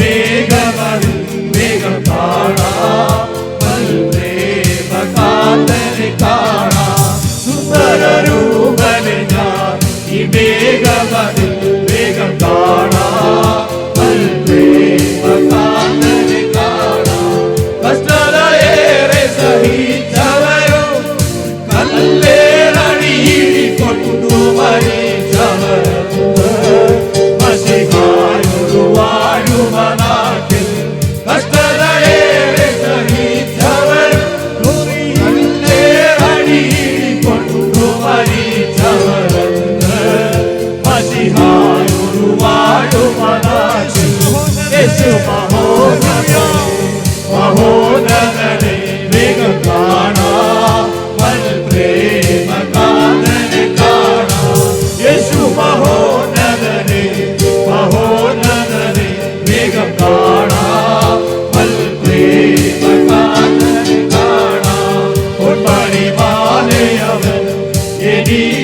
big He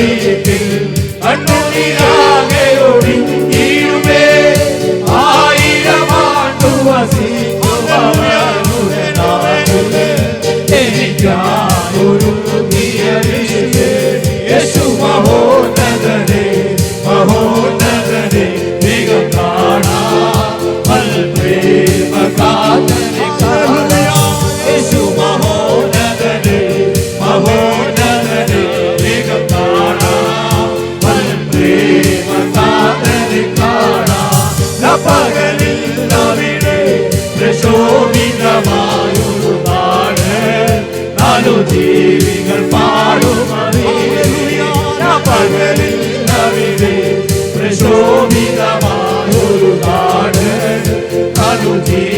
அதிசயத்தில் கண்ணுயிராக ஒடுங்கிடுமே ஆயிரம் ஆண்டு வசிக்கும் महोदरे महोदरे दिगकाणा अल्पे मका പുരോഹിതമായൊരുപാട് നാലു ജീവികൾ പാടുമറിയലിൽ അവിടെ പ്രശോഭിതമായൊരുപാട് നാലു ജീവി